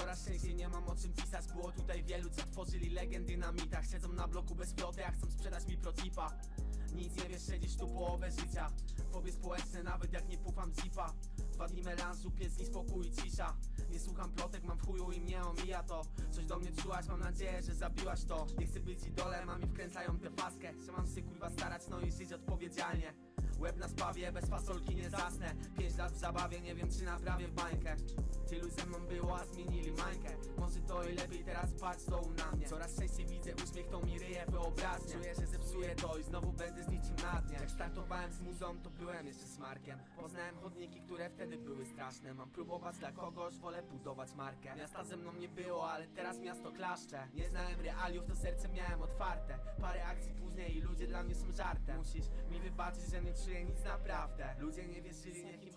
Coraz częściej nie mam o czym pisać Było tutaj wielu, co tworzyli legendy na mitach. Siedzą na bloku bez floty, a chcą sprzedać mi protipa. Nic nie wiesz, siedzisz tu połowę życia. Fobie społeczne, nawet jak nie pufam zipa. Dwa dni melanżu, pies i spokój i cisza. Nie słucham plotek, mam w chuju i mnie omija to. Coś do mnie czułaś, mam nadzieję, że zabiłaś to. Nie chcę być idolem, a mi wkręcają tę faskę Że mam się kurwa starać, no i żyć odpowiedzialnie. Łeb na spawie, bez fasolki nie zasnę. Pięć lat w zabawie, nie wiem czy naprawię w bańkę. Tylu ze i lepiej teraz patrz na mnie. Coraz częściej widzę uśmiech, to mi ryje wyobraźnię. Czuję, że zepsuję to i znowu będę z niczym na dnie Jak startowałem z muzą, to byłem jeszcze smarkiem Poznałem chodniki, które wtedy były straszne. Mam próbować dla kogoś, wolę budować markę. Miasta ze mną nie było, ale teraz miasto klaszcze. Nie znałem realiów, to serce miałem otwarte. Parę akcji później i ludzie dla mnie są żartem. Musisz mi wybaczyć, że nie czuję nic naprawdę. Ludzie nie wierzyli, nie hip